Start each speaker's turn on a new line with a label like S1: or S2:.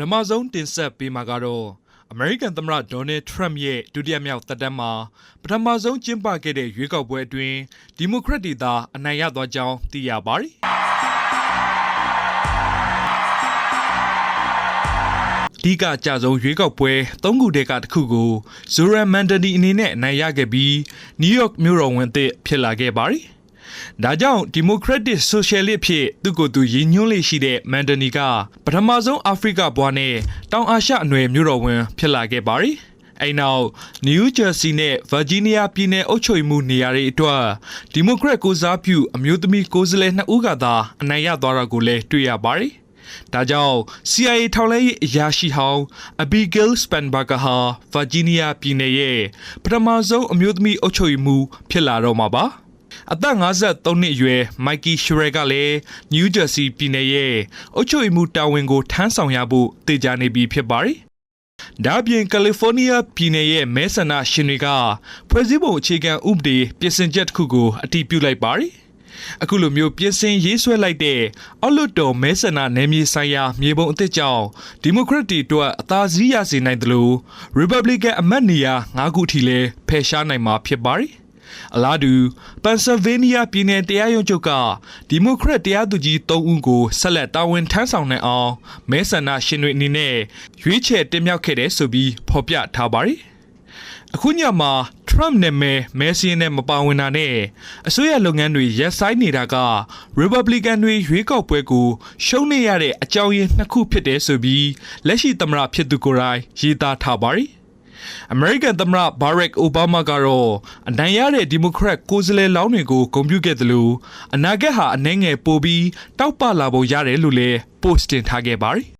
S1: ထမဆုံးတင်ဆက်ပေးမှာကတော့အမေရိကန်သမ္မတဒေါ်နယ်ထရမ့်ရဲ့ဒုတိယမြောက်သက်တမ်းမှာပထမဆုံးကျင်းပခဲ့တဲ့ရွေးကောက်ပွဲအတွင်းဒီမိုကရက်တွေသာအနိုင်ရသွားကြောင်းသိရပါတယ်။ဒီကကြဆုံးရွေးကောက်ပွဲ၃ခုတည်းကတစ်ခုကိုဇိုရန်မန်ဒနီအနေနဲ့အနိုင်ရခဲ့ပြီးနယူးယောက်မြို့တော်ဝန်အသစ်ဖြစ်လာခဲ့ပါတယ်။ ဒါကြောင့်ဒီမိုကရက်တစ်ဆိုရှယ်လစ်ဖြစ်သူကိုယ်သူရည်ညွှန်းလေးရှိတဲ့မန်ဒနီကပထမဆုံးအာဖရိကဘွားနဲ့တောင်အာရှအနွယ်မြို့တော်ဝန်ဖြစ်လာခဲ့ပါတယ်။အဲနောက်နယူးဂျာစီနဲ့ဗာဂျီးနီးယားပြည်နယ်အုပ်ချုပ်မှုနေရာတွေအတွက်ဒီမိုကရက်ကိုစားပြုအမျိုးသမီးကိုယ်စားလှယ်နှစ်ဦးကသာအနိုင်ရသွားတာကိုလည်းတွေ့ရပါတယ်။ဒါကြောင့် CIA ထောက်လှမ်းရေးအရာရှိဟောင်း Abigail Spanberger ဟာဗာဂျီးနီးယားပြည်နယ်ရဲ့ပထမဆုံးအမျိုးသမီးအုပ်ချုပ်မှုဖြစ်လာတော့မှာပါ။ အသက်53နှစ်အရွယ်မိုက်ကီရှရယ်ကလည်းနယူးဂျာစီပြည်နယ်ရဲ့အုပ်ချုပ်ရေးမှူးတာဝန်ကိုထမ်းဆောင်ရဖို့တည်ကြနေပြီဖြစ်ပါတယ်။ဒါ့အပြင်ကယ်လီဖိုးနီးယားပြည်နယ်ရဲ့မဲဆန္ဒရှင်တွေကဖွဲ့စည်းပုံအခြေခံဥပဒေပြင်ဆင်ချက်တစ်ခုကိုအတည်ပြုလိုက်ပါတယ်။အခုလိုမျိုးပြင်ဆင်ရေးဆွဲလိုက်တဲ့အောက်လွတ်တော်မဲဆန္ဒနယ်မြေဆိုင်ရာမြေပုံအသစ်ကြောင့်ဒီမိုကရက်တီတို့အသာစီးရစေနိုင်တယ်လို့ Republican အမတ်နေရာ၅ခုထိလည်းဖယ်ရှားနိုင်မှာဖြစ်ပါတယ်။ အလားတူပန်ဆယ်ဗေးနီးယားပြည်နယ်တရားရုံးချုပ်ကဒီမိုကရက်တရားသူကြီး၃ဦးကိုဆက်လက်တာဝန်ထမ်းဆောင်နိုင်အောင်မဲဆန္ဒရှင်တွေအနေနဲ့ရွေးချယ်တင်မြှောက်ခဲ့တယ်ဆိုပြီးဖော်ပြထားပါတယ်။အခုညမှာ Trump နာမည်မဲစင်းနဲ့မပါဝင်တာနဲ့အစိုးရလုပ်ငန်းတွေရပ်ဆိုင်းနေတာက Republican တွေရွေးကောက်ပွဲကိုရှုံးနေရတဲ့အကြောင်းရင်းနှစ်ခုဖြစ်တယ်ဆိုပြီးလက်ရှိသမ္မတဖြစ်သူကိုယ်တိုင်ရေးသားထားပါတယ်။ အမေရိကန်သမ္မတဘာရက်အိုဘားမားကတော့အနိုင်ရတဲ့ဒီမိုကရက်ကိုယ်စားလှယ်လောင်းတွေကိုဂုဏ်ပြုခဲ့တယ်လို့အနာဂတ်ဟာအနှဲငယ်ပိုပြီးတောက်ပလာဖို့ရတယ်လို့လည်း post တင်ထားခဲ့ပါတယ်